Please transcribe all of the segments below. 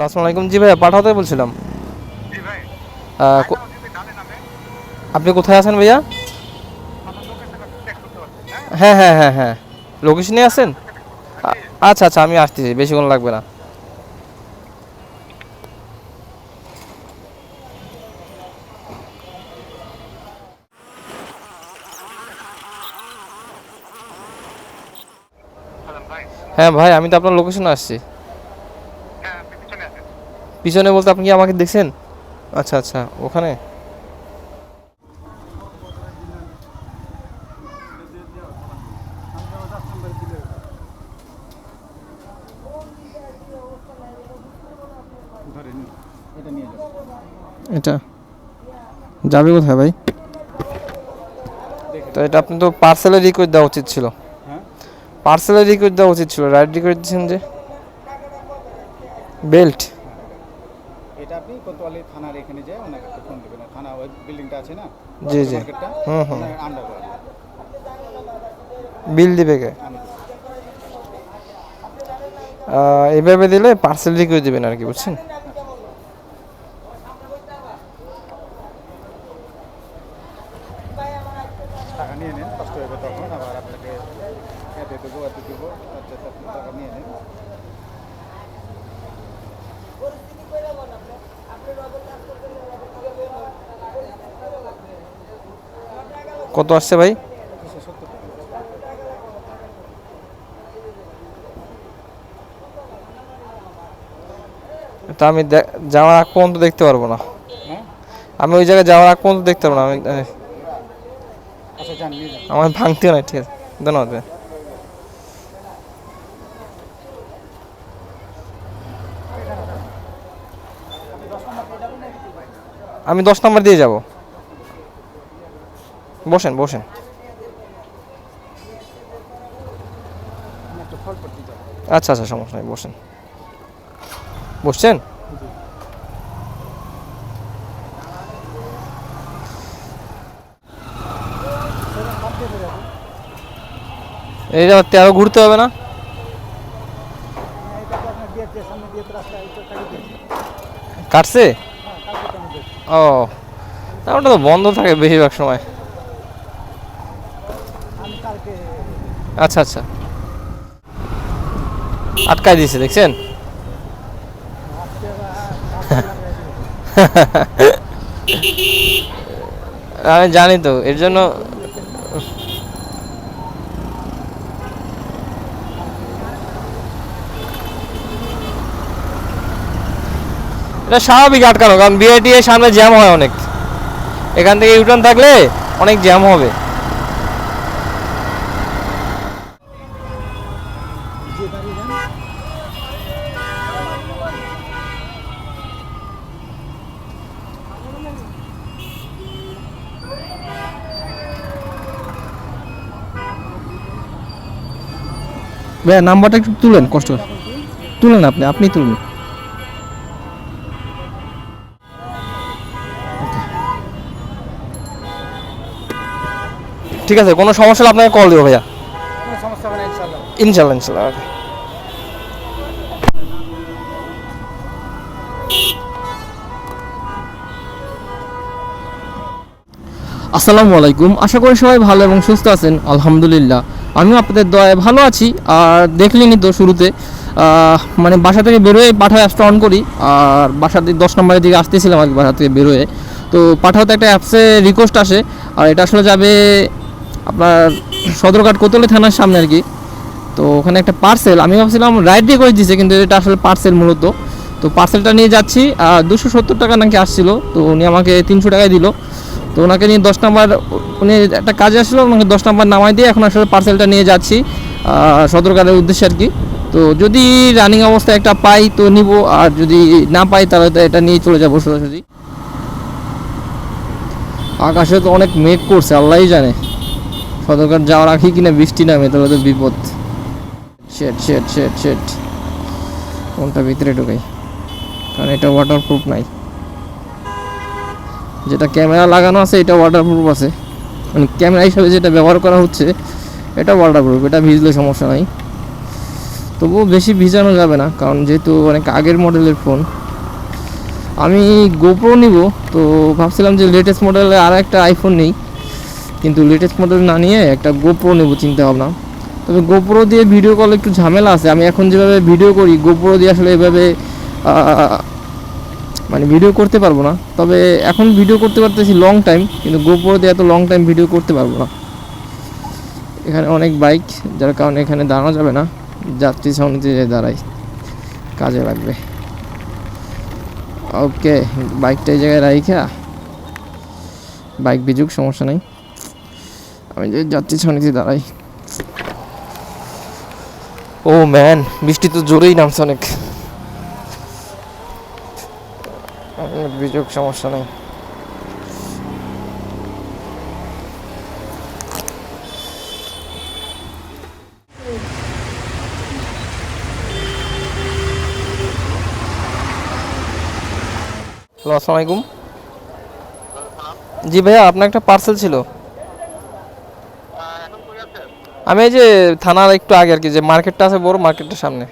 Hello আসসালামু আলাইকুম। জি ভাইয়া পাঠাতে বলছিলাম। আপনি কোথায় আছেন ভাইয়া? হ্যাঁ? হ্যাঁ হ্যাঁ হ্যাঁ হ্যাঁ। লোকেশনে আছেন? আচ্ছা আচ্ছা আমি আসতেছি বেশিক্ষণ লাগবে না। হ্যাঁ ভাই আমি তো আপনার লোকেশনে আসছি হ্যাঁ আপনি পিছনে আছেন পিছনে বলতে আপনি কি আমাকে দেখছেন? আচ্ছা আচ্ছা ওখানে? এটা। যাবে কোথায় ভাই? তো এটা আপনি তো পার্সেলে রিকোয়েস্ট দেওয়া উচিত ছিল। হ্যাঁ? পার্সেলে রিকোয়েস্ট দেওয়া উচিত ছিল রাইট রিকোয়েস্ট দিচ্ছেন যে? বেল্ট আপনি কোতোয়ালি থানার এখানে যায় ওনাকে একটা ফোন দেবেন। থানা ওই বিল্ডিংটা আছে না? জি, জি। হুম, হুম। আন্ডার বিল দিবে কে? এইভাবে দিলে পার্সেল রিকোয়েস্ট দিবেন আর কি বুঝছেন টাকা নিয়ে নেন কষ্ট হবে তখন আবার আপনাকে এতে দেবো এতে দেবো আচ্ছা আচ্ছা, আপনি টাকা নিয়ে নেন কত আসছে ভাই? তা আমি যাওয়ার আগ পর্যন্ত দেখতে পারব না। হ্যাঁ? আমি ওই জায়গায় যাওয়ার আগ পর্যন্ত দেখতে পারব না। আমি আচ্ছা আমার ভাঙতেও নাই ঠিক আছে। ধন্যবাদ ভাই। আমি দশ নম্বর দিয়ে যাব। বসেন বসেন। আচ্ছা আচ্ছা সমস্যা নেই, বসেন। বসছেন? এই যে তেরো ঘুরতে হবে না? কাটছে? ও ওটা তো বন্ধ থাকে বেশিরভাগ সময় আমি কালকে আচ্ছা আচ্ছা। আটকায় দিয়েছে, দেখছেন? আমি জানি তো, এর জন্য এটা স্বাভাবিক আটকানো, কারণ বিআইটি সামনে জ্যাম হয় অনেক। এখান থেকে ইউটার্ন থাকলে অনেক জ্যাম হবে যে দাঁড়িয়ে যান ভাইয়া, নাম্বারটা একটু তুলেন, কষ্ট তুলেন আপনি আপনি তুলুন। ঠিক আছে, কোনো সমস্যা হলে আপনাকে কল দেবো ভাইয়া। ইনশাল্লাহ ইনশাল্লাহ আসসালামু আলাইকুম। আশা করি সবাই ভালো এবং সুস্থ আছেন, আলহামদুলিল্লাহ। আমিও আপনাদের দয়ায় ভালো আছি। আর দেখলেনি তো শুরুতে। মানে বাসা থেকে বেরোয় পাঠায় অ্যাপসটা অন করি। আর বাসা থেকে দশ নম্বরের দিকে আসতেছিলাম আর বাসা থেকে বেরোয় তো পাঠাতে একটা অ্যাপসে রিকোয়েস্ট আসে। আর এটা আসলে যাবে আপনার সদরঘাট কোতলে থানার সামনে আর কি। তো ওখানে একটা পার্সেল আমি ভাবছিলাম রাইড দিয়ে করে দিয়েছে কিন্তু এটা আসলে পার্সেল মূলত। তো পার্সেলটা নিয়ে যাচ্ছি, আর দুশো সত্তর টাকা নাকি আসছিল। তো উনি আমাকে তিনশো টাকায় দিল। তো ওনাকে নিয়ে দশ নাম্বার উনি একটা কাজে আসলো ওনাকে দশ নাম্বার নামাই দিয়ে এখন আসলে পার্সেলটা নিয়ে যাচ্ছি আহ, সদরঘাটের উদ্দেশ্যে আর কি। তো যদি রানিং অবস্থায় একটা পাই তো নিব আর যদি না পাই তাহলে তো এটা নিয়ে চলে যাব সরাসরি আকাশে তো অনেক মেঘ করছে আল্লাহই জানে। সদরঘাট যাওয়ার আগে কিনা বৃষ্টি নামে তাহলে তো বিপদ। শেট শেট শেট শেট কোনটা ভিতরে ঢোকাই? কারণ এটা ওয়াটারপ্রুফ নাই। যেটা ক্যামেরা লাগানো আছে, এটা ওয়াটারপ্রুফ আছে। মানে ক্যামেরা হিসাবে যেটা ব্যবহার করা হচ্ছে, এটা ওয়াটারপ্রুফ এটা ভিজলে সমস্যা নাই। তবুও বেশি ভিজানো যাবে না, কারণ যেহেতু অনেক আগের মডেলের ফোন আমি গোপ্রো নিব, তো ভাবছিলাম যে লেটেস্ট মডেলে আর একটা আইফোন নেই। কিন্তু লেটেস্ট মডেল না নিয়ে একটা গোপ্রো নেব চিন্তা ভাবনা। তবে গোপ্রো দিয়ে ভিডিও কল একটু ঝামেলা আছে, আমি এখন যেভাবে ভিডিও করি গোপ্রো দিয়ে আসলে এভাবে মানে ভিডিও করতে পারব না। তবে এখন ভিডিও করতে পারতেছি লং টাইম কিন্তু গোপ্রো দিয়ে এত লং টাইম ভিডিও করতে পারব না। এখানে অনেক বাইক যার কারণে এখানে দাঁড়ানো যাবে না। যাত্রী ছাউনিতে যে দাঁড়াই। কাজে লাগবে। ওকে বাইকটা এই জায়গায় রাইখা। বাইক বিজুক সমস্যা নেই। আমি যে যাত্রী ছাউনিতে দাঁড়াই। ও ম্যান বৃষ্টি তো জোরেই নামছে অনেক। বিজুক সমস্যা নেই। হ্যালো, আসসালামু আলাইকুম। জি ভাইয়া, আপনার একটা পার্সেল ছিল। আমি এই যে থানার একটু আগে আর কি, যে মার্কেটটা আছে বড় মার্কেটের সামনে।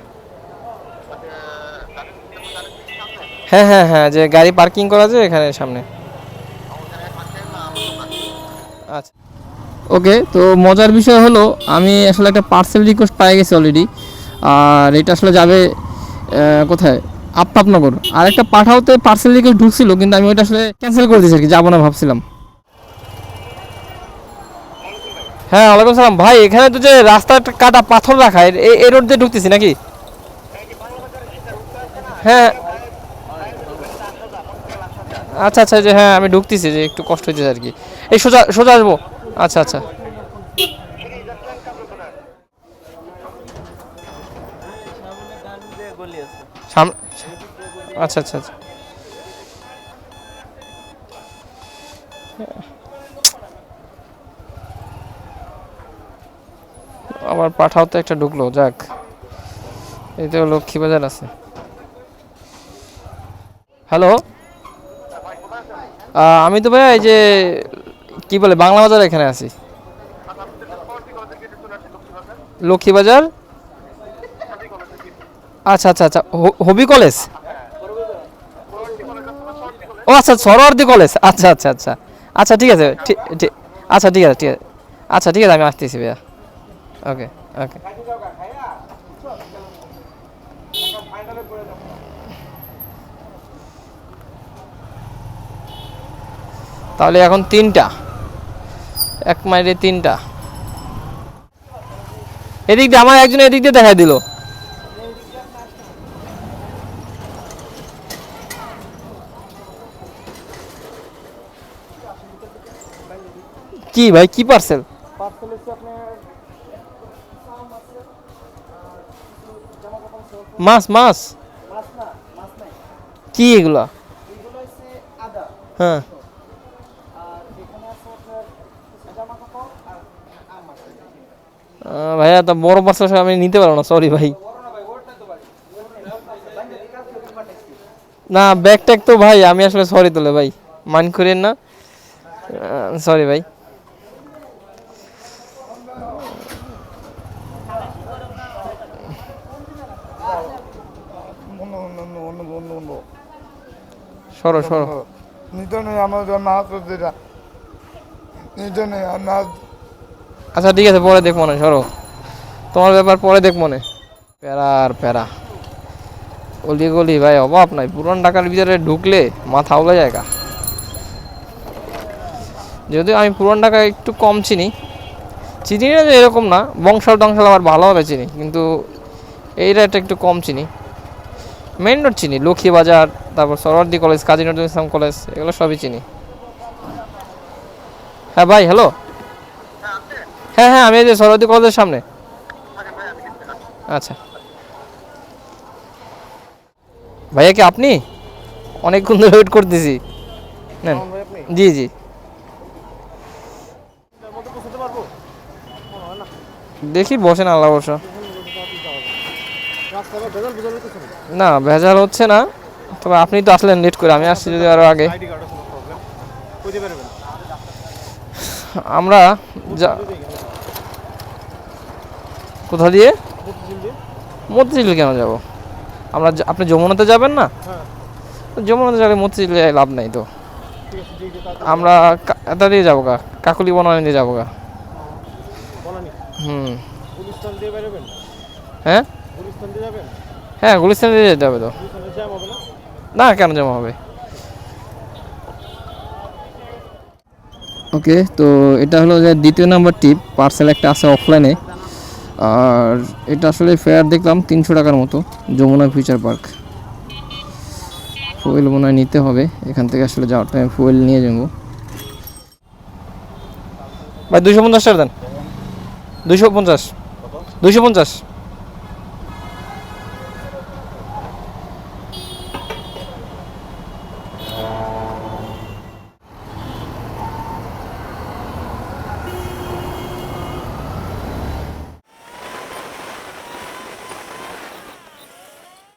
হ্যাঁ হ্যাঁ হ্যাঁ যে গাড়ি পার্কিং করা যায় এখানে সামনে। আচ্ছা। ওকে তো মজার বিষয় হলো আমি আসলে একটা পার্সেল রিকোয়েস্ট পাই গেছি অলরেডি আর এটা আসলে যাবে কোথায়? আফতাবনগর। আর একটা পাঠাওতে পার্সেল রিকোয়েস্ট ঢুকছিল কিন্তু আমি ওইটা আসলে ক্যান্সেল করে দিয়েছি আর কি যাব না ভাবছিলাম। হ্যাঁ ওয়ালাইকুম সালাম। ভাই এখানে তো যে রাস্তাটা কাটা পাথর রাখা এ- এই রোড দিয়ে ঢুকতেছি নাকি? হ্যাঁ আচ্ছা আচ্ছা যে হ্যাঁ আমি ঢুকতেছি, যে একটু কষ্ট হচ্ছে আর কি। এই সোজা সোজা আসব? আচ্ছা আচ্ছা। আচ্ছা আচ্ছা আচ্ছা। আবার পাঠাও তো একটা ঢুকলো, যাক। এই তো লক্ষ্মীবাজার আছে। হ্যালো? আমি তো ভাই এই যে, কি বলে, বাংলা বাজার এখানে আছি। লক্ষ্মীবাজার আচ্ছা আচ্ছা আচ্ছা হবি কলেজ? ও আচ্ছা সরোয়ার্দি কলেজ। আচ্ছা আচ্ছা আচ্ছা। আচ্ছা ঠিক আছে আচ্ছা ঠিক আছে ঠিক আছে। আচ্ছা ঠিক আছে, আমি আসতেছি ভাইয়া। ওকে ওকে। তাহলে এখন তিনটা। এক মাইলে তিনটা। এদিক দিয়ে আমার একজন এদিক দিয়ে দেখাই দিল। কি ভাই কি পার্সেল মাছ মাছ? কি এগুলো? হ্যাঁ। ভাইয়া, তা বড় পার্সেল আমি নিতে পারব না সরি ভাই। না ব্যাগ ট্যাগ তো ভাই, আমি আসলে সরি তোলে ভাই মান করেন না। সরি ভাই। সরো সরো। নিতে নেই, আমার হচ্ছে এটা নিতে নেই, আর মাছ আচ্ছা ঠিক আছে, পরে দেখ মনে সরো। তোমার ব্যাপার পরে দেখ মনে প্যারা আর প্যারা। গলি গলি ভাই, অভাব নাই। পুরান ঢাকার ভিতরে ঢুকলে মাথা উলে জায়গা যদিও আমি পুরান ঢাকা একটু কম চিনি। চিনি না যে এরকম না, বংশাল টংশাল আমার ভালোভাবে চিনি, কিন্তু এইটা একটা একটু কম চিনি। মেন রোড চিনি, লক্ষ্মী বাজার, তারপর সরওয়ার্দি কলেজ, কাজী নজরুল ইসলাম কলেজ, এগুলো সবই চিনি। হ্যাঁ ভাই হ্যালো হ্যাঁ হ্যাঁ আমি এই যে সরওয়ার্দি কলেজের সামনে। আচ্ছা। ভাইয়া কি আপনি? অনেকক্ষণ ধরে ওয়েট করতেছি। নেন। জি জি। দেখি বসেন আল্লাহ বসা না ভেজাল হচ্ছে না। তবে আপনি তো আসলেন লেট করে আমি আসছি যদি আরও আগে। আমরা যা কোথা দিয়ে? মতিঝিল কেন যাব? আমরা আপনি যমুনাতে যাবেন না? হ্যাঁ। তো যমুনাতে যাবে মতিঝিলে লাভ নাই তো। আমরা এটা দিয়ে যাব গা কাকুলি বনানি দিয়ে যাব গা। হুম। হ্যাঁ? হ্যাঁ গুলিস্তান দিয়ে যেতে হবে তো। না? কেন জমা হবে? ওকে তো এটা হলো যে দ্বিতীয় নাম্বার টিপ পার্সেল একটা আছে অফলাইনে আর এটা আসলে ফেয়ার দেখলাম, তিনশো টাকার মতো, যমুনা ফিউচার পার্ক ফুয়েল মনে নিতে হবে, এখান থেকে আসলে যাওয়ার টাইম ফুয়েল নিয়ে যাব ভাই দুশো পঞ্চাশ টাকা দেন। দুশো পঞ্চাশ। দুশো পঞ্চাশ।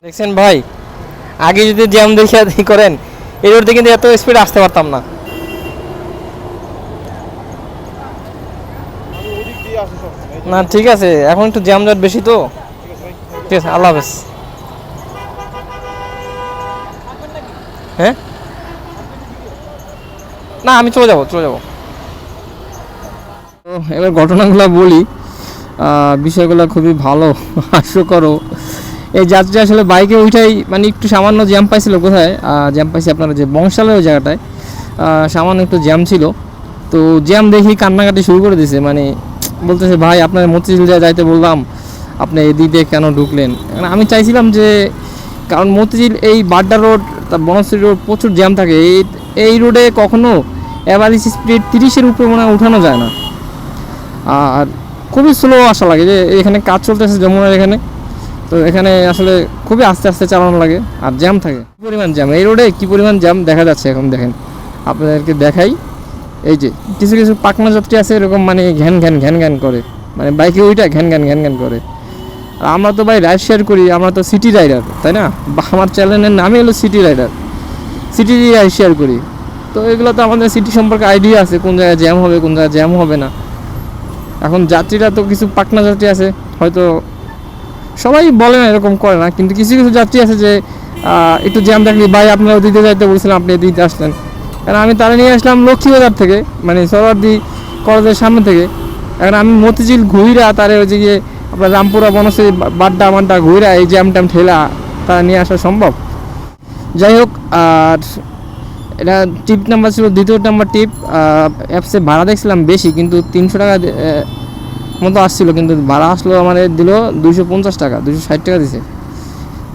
দেখছেন ভাই, আগে যদি জ্যাম দেখে করেন, এই রোডে কিন্তু এত স্পিড আসতে পারতাম না। না, ঠিক আছে, এখন একটু জ্যাম জট বেশি তো। ঠিক আছে, আল্লাহ হাফেজ। হ্যাঁ? না, আমি চলে যাব চলে যাব। এবার ঘটনাগুলো বলি বিষয়গুলো খুবই ভালো, হাস্যকরও। এই যাত্রী আসলে বাইকে উঠাই মানে একটু সামান্য জ্যাম পাইছিল কোথায়? জ্যাম পাইছি আপনার যে বংশালের ওই জায়গাটায়। সামান্য একটু জ্যাম ছিল। তো জ্যাম দেখি কান্নাকাটি শুরু করে দিছে মানে বলতেছে, ভাই, আপনার মতিঝিল যাইতে বললাম, আপনি এদিক দিয়ে কেন ঢুকলেন? এখন আমি চাইছিলাম যে, কারণ মতিঝিল এই বাড্ডা রোড তার বনশ্রী রোড প্রচুর জ্যাম থাকে। এই এই রোডে কখনো অ্যাভারেজ স্পিড তিরিশের উপরে মনে হয় উঠানো যায় না। আর খুবই স্লো আসা লাগে যে, এখানে কাজ চলতেছে যমুনার এখানে। তো এখানে আসলে খুবই আস্তে আস্তে চালানো লাগে আর জ্যাম থাকে। কি পরিমাণ জ্যাম? এই রোডে কি পরিমাণ জ্যাম দেখা যাচ্ছে এখন দেখেন। আপনাদেরকে দেখাই। এই যে কিছু কিছু পাকনা যাত্রী আছে এরকম মানে ঘ্যান ঘ্যান ঘ্যান ঘ্যান করে। মানে বাইকে ওইটা ঘ্যান ঘ্যান ঘ্যান ঘ্যান করে। আর আমরা তো ভাই রাইড শেয়ার করি, আমরা তো সিটি রাইডার তাই না? বা আমার চ্যানেলের নামই হলো city rider city ride share করি। তো এগুলো তো আমাদের সিটি সম্পর্কে আইডিয়া আছে, কোন জায়গায় জ্যাম হবে, কোন জায়গায় জ্যাম হবে না। এখন যাত্রীরা তো কিছু পাকনা যাত্রী আছে, হয়তো সবাই বলে না, এরকম করে না, কিন্তু কিছু কিছু যাত্রী আছে যে একটু জ্যাম দেখলি, ভাই, আপনারা ওদিকে যাইতে বলছিলাম, আপনি এদিকে আসলেন। কারণ আমি তারা নিয়ে আসলাম লক্ষ্মীবাজার থেকে মানে সরারদি কলেজের সামনে থেকে। এখন আমি মতিঝিল ঘুইরা, তারে ওই যে আপনার রামপুরা, বনশ্রী, বাড্ডা, মাড্ডা ঘুইরা, এই জ্যাম ট্যাম ঠেলা, তারা নিয়ে আসা সম্ভব। যাই হোক, আর এটা টিপ নাম্বার ছিল, দ্বিতীয় নাম্বার টিপ অ্যাপসে ভাড়া দেখছিলাম বেশি, কিন্তু তিনশো টাকা মতো আসছিল, কিন্তু ভাড়া আসলো আমাদের দিল দুশো পঞ্চাশ টাকা দুশো ষাট টাকা দিছে।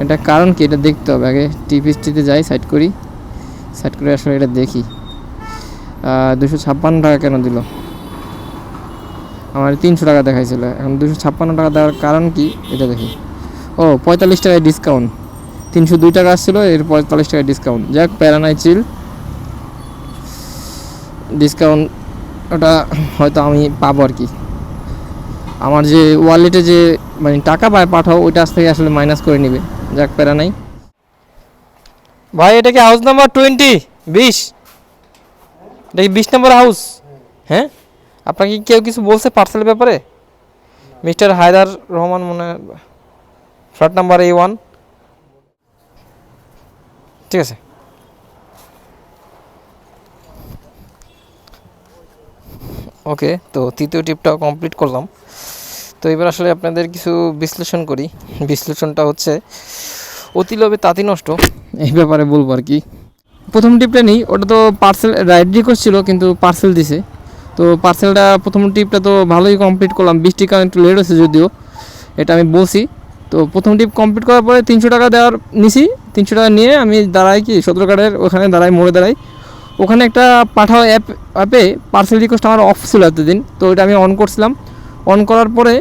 এটা কারণ কি? এটা দেখতে হবে। আগে টিপ হিস্ট্রিতে যাই, সাইড করি। সাইড করে আসলে এটা দেখি। দুশো ছাপ্পান্ন টাকা কেন দিল? আমার তিনশো টাকা দেখাইছিল। এখন দুশো ছাপ্পান্ন টাকা দেওয়ার কারণ কি? এটা দেখি। ও, পঁয়তাল্লিশ টাকায় ডিসকাউন্ট তিনশো দুই টাকা আসছিল, এর পঁয়তাল্লিশ টাকায় ডিসকাউন্ট যাক প্যারানাই চিল ডিসকাউন্ট ওটা হয়তো আমি পাবো আর কি। আমার যে ওয়ালেটে যে মানে টাকা পায় পাঠাও, ওইটা আজ থেকে আসলে মাইনাস করে নেবে। যাক, প্যারা নাই। ভাই, এটা কি হাউস নাম্বার টোয়েন্টি বিশ? এটা কি বিশ নম্বর হাউস হ্যাঁ? আপনাকে কেউ কিছু বলছে পার্সেলের ব্যাপারে? মিস্টার হায়দার রহমান মনে ফ্ল্যাট নাম্বার এ ওয়ান ঠিক আছে। ওকে তো তৃতীয় টিপটাও কমপ্লিট করলাম। তো এবার আসলে আপনাদের কিছু বিশ্লেষণ করি। বিশ্লেষণটা হচ্ছে, অতি লোভে তাঁতি নষ্ট। এই ব্যাপারে বলব আর কি। প্রথম টিপটা নেই, ওটা তো পার্সেল রাইড রিকোয়েস্ট ছিল, কিন্তু পার্সেল দিছে। তো পার্সেলটা প্রথম টিপটা তো ভালোই কমপ্লিট করলাম। বৃষ্টি কারণ একটু লেট হয়েছে যদিও, এটা আমি বলছি। তো প্রথম টিপ কমপ্লিট করার পরে তিনশো টাকা দেওয়ার নিছি। তিনশো টাকা নিয়ে আমি দাঁড়াই কি, সতেরো ওখানে দাঁড়াই, মোড়ে দাঁড়াই। ওখানে একটা পাঠাও অ্যাপ অ্যাপে পার্সেল রিকোয়েস্ট আমার অফ ছিল এতদিন, তো ওটা আমি অন করছিলাম। অন করার পরে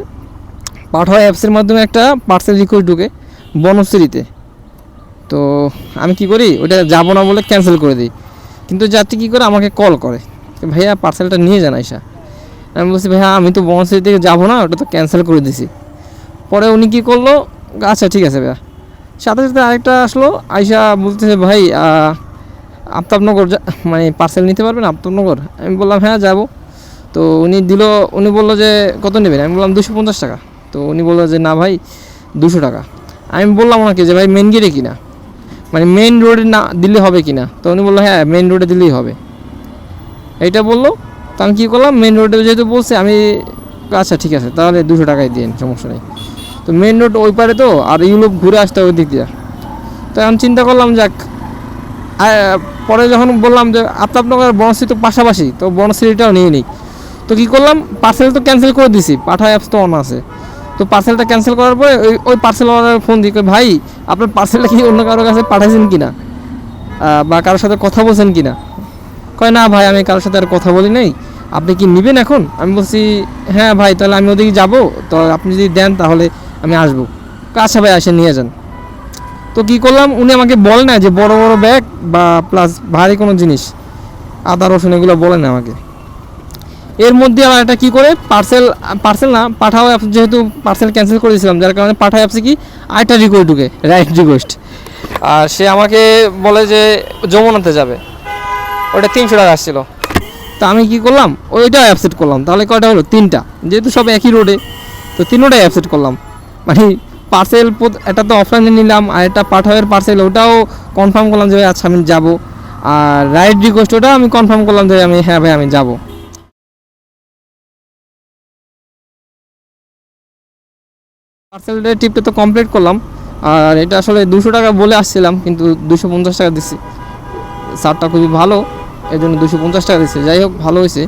পাঠাও অ্যাপসের মাধ্যমে একটা পার্সেল রিকোয়েস্ট ঢুকে বনশ্রীতে। তো আমি কি করি ওটা যাব না বলে ক্যান্সেল করে দিই। কিন্তু যাত্রী কী করে, আমাকে কল করে। ভাইয়া পার্সেলটা নিয়ে যান আইসা। আমি বলছি, ভাইয়া, আমি তো বনশ্রী থেকে যাব না, ওটা তো ক্যান্সেল করে দিছি। পরে উনি কী করল আচ্ছা ঠিক আছে ভাইয়া। সাথে সাথে আরেকটা আসলো, আইসা বলতেছে, ভাই আফতাবনগর মানে পার্সেল নিতে পারবেন আফতাবনগর। আমি বললাম হ্যাঁ যাব। তো উনি দিল, উনি বলল যে, কত নেবেন? আমি বললাম, দুশো পঞ্চাশ টাকা। তো উনি বলল যে, না ভাই, দুশো টাকা। আমি বললাম ওনাকে যে, ভাই মেন গেটে কিনা? মানে মেন রোডে না দিলে হবে কিনা? তো উনি বলল হ্যাঁ মেন রোডে দিলেই হবে। এইটা বলল। তো আমি কী করলাম মেন রোডে যেহেতু বলছে, আমি আচ্ছা ঠিক আছে, তাহলে দুশো টাকায় দিন সমস্যা নেই। তো মেন রোড ওই পারে তো, আর ইউলোপ ঘুরে আসতে হবে দিক দিয়ে। তো আমি চিন্তা করলাম, যাক পরে যখন বললাম যে আপনার বনশ্রী তো পাশাপাশি তো বনশ্রীটাও নিয়ে নিই। তো কী করলাম? পার্সেল তো ক্যান্সেল করে দিছি পাঠা অ্যাপস তো অন আছে। তো পার্সেলটা ক্যান্সেল করার পরে ওই ওই পার্সেল ফোন দিই ভাই আপনার পার্সেলটা কি অন্য কারোর কাছে পাঠাইছেন কিনা? আহ, বা কারোর সাথে কথা বলছেন কিনা? কয় না ভাই আমি কারোর সাথে আর কথা বলি নাই। আপনি কি নেবেন এখন? আমি বলছি হ্যাঁ ভাই তাহলে আমি ওদিকে যাব। তো আপনি যদি দেন তাহলে আমি আসব। আচ্ছা ভাই আসে নিয়ে যান। তো কি করলাম? উনি আমাকে বলে না যে বড় বড় ব্যাগ বা প্লাস ভারী কোনো জিনিস। আদা, রসুন এগুলো বলে না আমাকে। এর মধ্যে আবার একটা কী করে? পার্সেল পার্সেল না, পাঠাও অ্যাপস যেহেতু পার্সেল ক্যান্সেল করে দিয়েছিলাম, যার কারণে পাঠাও অ্যাপসে কি? আরেকটা রিকোয়েস্ট ঢুকে রাইট রিকোয়েস্ট আর সে আমাকে বলে যে যমুনাতে যাবে। ওটা তিনশো টাকা আসছিল। তা আমি কি করলাম? ওইটা অ্যাপসেট করলাম। তাহলে কয়টা হলো? তিনটা। যেহেতু সব একই রোডে তো তিনোটাই অ্যাপসেট করলাম। মানে পার্সেল একটা তো অফলাইনে নিলাম, আর একটা পাঠাওয়ের পার্সেল ওটাও কনফার্ম করলাম যে আচ্ছা আমি যাব। আর রাইড রিকোয়েস্ট ওটা আমি কনফার্ম করলাম যে, আমি হ্যাঁ ভাই, আমি যাব। পার্সেলের টিপটা তো কমপ্লিট করলাম। আর এটা আসলে দুশো টাকা বলে আসছিলাম, কিন্তু দুশো পঞ্চাশ টাকা দিচ্ছি সারটা খুবই ভালো এই জন্য দুশো পঞ্চাশ টাকা দিচ্ছে যাই হোক, ভালো হয়েছে।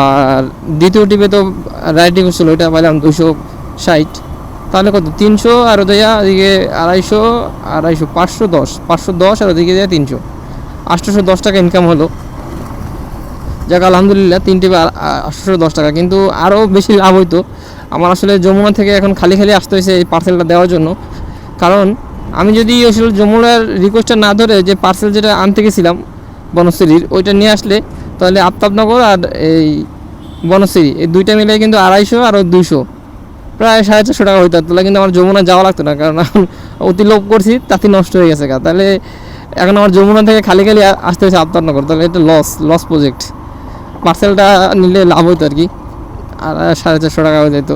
আর দ্বিতীয় টিপে তো রাইটিং ছিল, ওইটা পাইলাম দুশো ষাট। তাহলে কত? তিনশো আর ওদিকে ওদিকে আড়াইশো আড়াইশো, পাঁচশো দশ। পাঁচশো দশ আর ওদিকে যায় তিনশো। আটশোশো দশ টাকা ইনকাম হলো। যাক, আলহামদুলিল্লাহ, তিনটে আটশোশো দশ টাকা। কিন্তু আরও বেশি লাভ হইতো। আমার আসলে যমুনা থেকে এখন খালি খালি আসতে হয়েছে এই পার্সেলটা দেওয়ার জন্য। কারণ আমি যদি আসলে যমুনার রিকোয়েস্টটা না ধরে যে পার্সেল যেটা আনতে গেছিলাম বনশ্রীর, ওইটা নিয়ে আসলে তাহলে আফতাবনগর আর এই বনশ্রী, এই দুইটা মিলে কিন্তু আড়াইশো আর দুইশো। প্রায় সাড়ে চারশো টাকা হইতো, তাহলে কিন্তু আমার যমুনা যাওয়া লাগতো না, কারণ অতি লোভ করছি, তাতে নষ্ট হয়ে গেছে তাহলে এখন আমার যমুনা থেকে খালি খালি আসতে হয়েছে আফতাবনগর তাহলে এটা লস লস প্রজেক্ট পার্সেলটা নিলে লাভ হইতো আর কি আর সাড়ে চারশো টাকা হয়ে যেত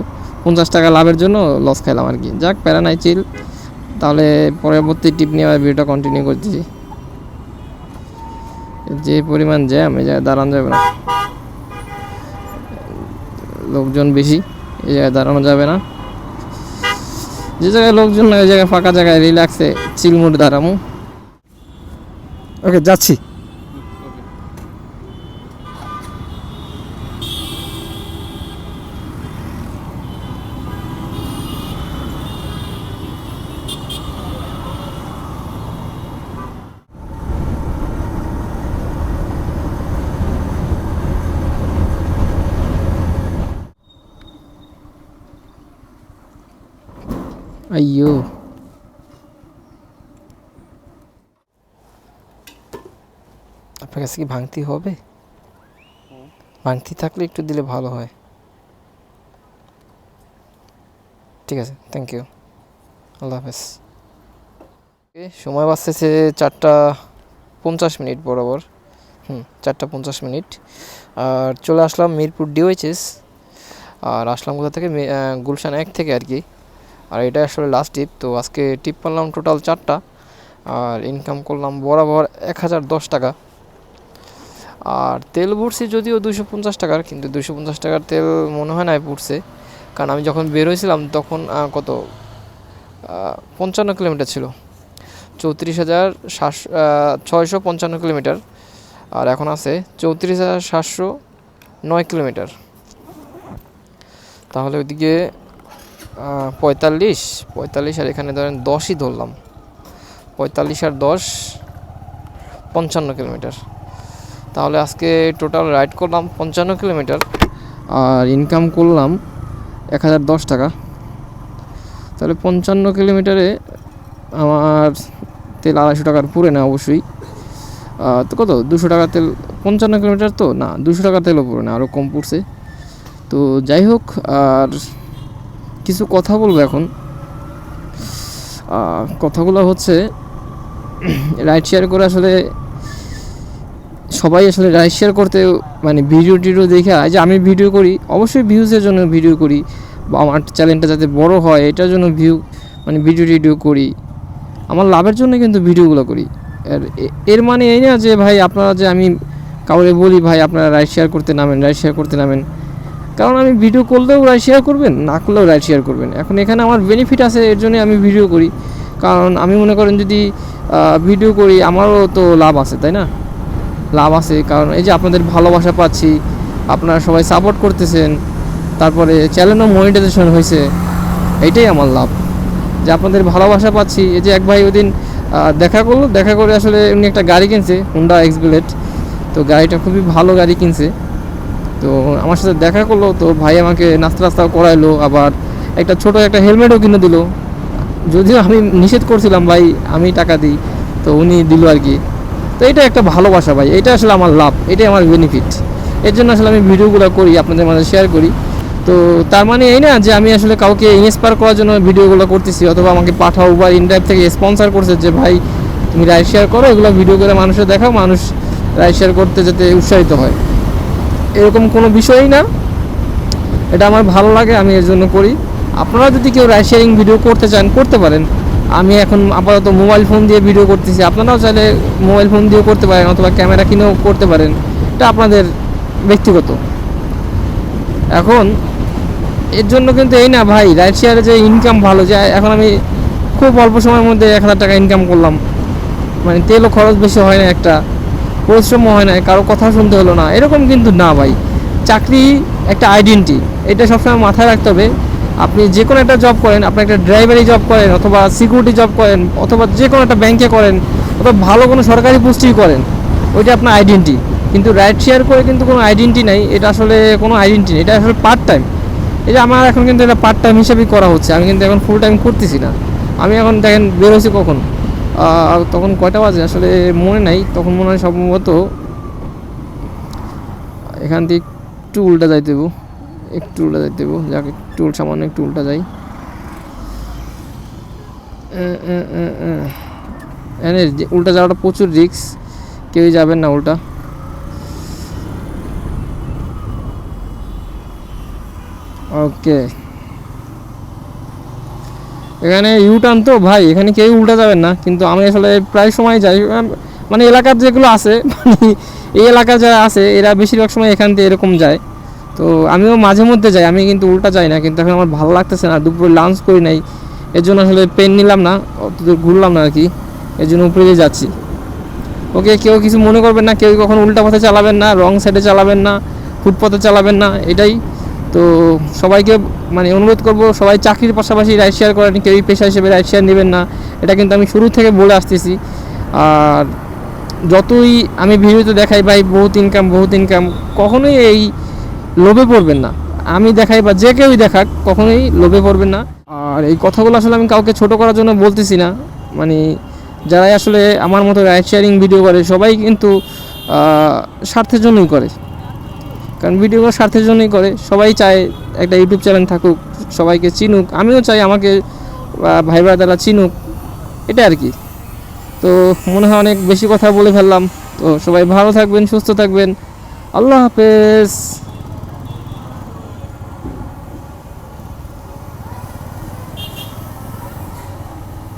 পঞ্চাশ টাকা লাভের জন্য লস খাইলাম আর কি যাক, প্যারা নাই চিল তাহলে পরবর্তী টিপ নিয়ে আবার ভিডিওটা কন্টিনিউ করতেছি। যে পরিমাণ জ্যাম এই জায়গায় দাঁড়ান যাবে না। লোকজন বেশি। দাঁড়ানো যাবে না। যে জায়গায় লোকজন না ওই জায়গায় ফাঁকা জায়গায় রিল্যাক্সে চিলমুট দাঁড়ামু। ওকে যাচ্ছি। আইয়ো আপনার কাছে কি ভাঙতি হবে? ভাঙতি থাকলে একটু দিলে ভালো হয়। ঠিক আছে থ্যাংক ইউ আল্লাহ হাফেজ। সময় বাঁচতেছে চারটা পঞ্চাশ মিনিট বরাবর। হুম চারটা পঞ্চাশ মিনিট। আর চলে আসলাম মিরপুর ডিওএইচএস আর আসলাম কোথা থেকে? গুলশান এক থেকে আর কি। আর এটা আসলে লাস্ট টিপ তো আজকে টিপ পারলাম টোটাল চারটা, আর ইনকাম করলাম বরাবর এক হাজার দশ টাকা। আর তেল ভরছি যদিও দুশো পঞ্চাশ টাকার, কিন্তু দুশো পঞ্চাশ টাকার তেল মনে হয় না পুড়ছে কারণ আমি যখন বের হয়েছিলাম তখন কত? পঞ্চান্ন কিলোমিটার ছিল। চৌত্রিশ হাজার সাতশো ছয়শো পঞ্চান্ন কিলোমিটার। আর এখন আছে চৌত্রিশ হাজার সাতশো নয় কিলোমিটার। তাহলে ওইদিকে পঁয়তাল্লিশ পঁয়তাল্লিশ আর এখানে ধরেন দশই ধরলাম। পঁয়তাল্লিশ আর দশ, পঞ্চান্ন কিলোমিটার। তাহলে আজকে টোটাল রাইড করলাম পঞ্চান্ন কিলোমিটার আর ইনকাম করলাম এক হাজার দশ টাকা। তাহলে পঞ্চান্ন কিলোমিটারে আমার তেল আড়াইশো টাকার পুরে না অবশ্যই। তো কত? দুশো টাকা তেল, পঞ্চান্ন কিলোমিটার তো? না, দুশো টাকা তেলও পুরে না আরও কম পড়ছে তো যাই হোক, আর কিছু কথা বলব এখন। কথাগুলো হচ্ছে, রাইড শেয়ার করে আসলে সবাই আসলে রাইড শেয়ার করতে মানে ভিডিও টিডিও দেখে যে আমি ভিডিও করি, অবশ্যই ভিউজের জন্য ভিডিও করি, বা আমার চ্যানেলটা যাতে বড় হয়, এটার জন্য ভিউ মানে ভিডিও টিডিও করি। আমার লাভের জন্য কিন্তু ভিডিওগুলো করি। আর এর মানে এই না যে ভাই, আপনারা যে আমি কাউরে বলি, ভাই, আপনারা রাইড শেয়ার করতে নামেন, রাইড শেয়ার করতে নামেন। কারণ আমি ভিডিও করলেও রাইড শেয়ার করবেন, না করলেও রাইড শেয়ার করবেন। এখন এখানে আমার বেনিফিট আছে, এর জন্য আমি ভিডিও করি। কারণ আমি মনে করেন যদি ভিডিও করি, আমারও তো লাভ আছে, তাই না? লাভ আছে, কারণ এই যে আপনাদের ভালোবাসা পাচ্ছি, আপনারা সবাই সাপোর্ট করতেছেন, তারপরে চ্যানেলও মনিটাইজেশন হয়েছে এইটাই আমার লাভ। যে আপনাদের ভালোবাসা পাচ্ছি, এই যে এক ভাই ওদিন দেখা করল, দেখা করে আসলে এমনি একটা গাড়ি কিনছে হুন্ডা এক্সবিলেট তো গাড়িটা খুবই ভালো গাড়ি কিনছে। তো আমার সাথে দেখা করল, তো ভাই আমাকে নাস্তা টাস্তাও করাইলো, আবার একটা ছোট একটা হেলমেটও কিনে দিল। যদিও আমি নিষেধ করছিলাম, ভাই আমি টাকা দিই, তো উনি দিল আর কি। তো এটা একটা ভালোবাসা ভাই, এটা আসলে আমার লাভ, এটাই আমার বেনিফিট এর জন্য আসলে আমি ভিডিওগুলো করি, আপনাদের মাঝে শেয়ার করি। তো তার মানে এই না যে আমি আসলে কাউকে ইন্সপায়ার করার জন্য ভিডিওগুলো করতেছি, অথবা আমাকে পাঠাও বা ইনড্রাইভ থেকে স্পন্সর করছে যে, ভাই, তুমি রাইড শেয়ার করো, এগুলো ভিডিও করে মানুষের দেখাও, মানুষ রাইড শেয়ার করতে যাতে উৎসাহিত হয়। এরকম কোনো বিষয়ই না। এটা আমার ভালো লাগে, আমি এর জন্য করি। আপনারা যদি কেউ রাইড শেয়ারিং ভিডিও করতে চান, করতে পারেন। আমি এখন আপাতত মোবাইল ফোন দিয়ে ভিডিও করতেছি। আপনারাও চাইলে মোবাইল ফোন দিয়েও করতে পারেন অথবা ক্যামেরা কিনেও করতে পারেন। এটা আপনাদের ব্যক্তিগত। এখন, এর জন্য কিন্তু এই না ভাই, রাইড শেয়ারে যে ইনকাম ভালো, যে এখন আমি খুব অল্প সময়ের মধ্যে এক হাজার টাকা ইনকাম করলাম। মানে তেলও খরচ বেশি হয় না একটা। পরিশ্রম হয় না কারও কথা শুনতে হলো না, এরকম কিন্তু না ভাই। চাকরি একটা আইডেন্টি এটা সবসময় মাথায় রাখতে হবে। আপনি যে কোনো একটা জব করেন, আপনি একটা ড্রাইভারি জব করেন, অথবা সিকিউরিটি জব করেন, অথবা যে কোনো একটা ব্যাংকে করেন, অথবা ভালো কোনো সরকারি পোস্টেই করেন, ওইটা আপনার আইডেন্টি কিন্তু রাইড শেয়ার করে কিন্তু কোনো আইডেন্টি নাই, এটা আসলে কোনো আইডেন্টি নেই, এটা আসলে পার্ট টাইম এটা আমার এখন কিন্তু এটা পার্ট টাইম হিসেবেই করা হচ্ছে, আমি কিন্তু এখন ফুল টাইম করতেছি না। আমি এখন দেখেন বের হয়েছি কখন? আহ, তখন কয়টা বাজে? আসলে মনে নাই তখন মনে হয় সম্ভবত এখান থেকে একটু উল্টা যাইতে দেবো একটু উল্টা যাইতে দেবো যাক একটু সামান্য একটু উল্টা যাই। এ, এ, এ, এ। এখানে যে উল্টা যাওয়াটা প্রচুর রিক্স কেউই যাবেন না উল্টা। ওকে এখানে ইউ ইউটার্ন তো, ভাই, এখানে কেউ উল্টা যাবেন না। কিন্তু আমি আসলে প্রায় সময় যাই। মানে এলাকার যেগুলো আছে মানে এই এলাকার যারা আছে, এরা বেশিরভাগ সময় এখান থেকে এরকম যায়। তো আমিও মাঝে মধ্যে যাই, আমি কিন্তু উল্টা যাই না, কিন্তু এখন আমার ভালো লাগতেছে না। দুপুরে লাঞ্চ করি নাই, এর জন্য আসলে পেন নিলাম না অত দূর ঘুরলাম না আর কি। এর জন্য উপরে দিয়ে যাচ্ছি। ওকে, কেউ কিছু মনে করবেন না, কেউ কখনো উল্টা পথে চালাবেন না রং সাইডে চালাবেন না ফুটপথে চালাবেন না, এটাই। তো সবাইকে মানে অনুরোধ করব, সবাই চাকরির পাশাপাশি রাইড শেয়ার করেন, কেউই পেশা হিসেবে রাইড শেয়ার নেবেন না। এটা কিন্তু আমি শুরু থেকে বলে আসতেছি। আর যতই আমি ভিডিওতে দেখাই, ভাই, বহুত ইনকাম বহুত ইনকাম কখনোই এই লোভে পড়বেন না। আমি দেখাই বা যে কেউই দেখাক, কখনোই লোভে পড়বেন না। আর এই কথাগুলো আসলে আমি কাউকে ছোট করার জন্য বলতেছি না। মানে যারাই আসলে আমার মতো রাইড শেয়ারিং ভিডিও করে, সবাই কিন্তু স্বার্থের জন্যই করে। কারণ ভিডিওগুলো স্বার্থের জন্যই করে। সবাই চায় একটা ইউটিউব চ্যানেল থাকুক, সবাইকে চিনুক। আমিও চাই আমাকে ভাই ব্রাদাররা চিনুক এটা আর কি। তো মনে হয় অনেক বেশি কথা বলে ফেললাম। তো সবাই ভালো থাকবেন, সুস্থ থাকবেন। আল্লাহ হাফেজ।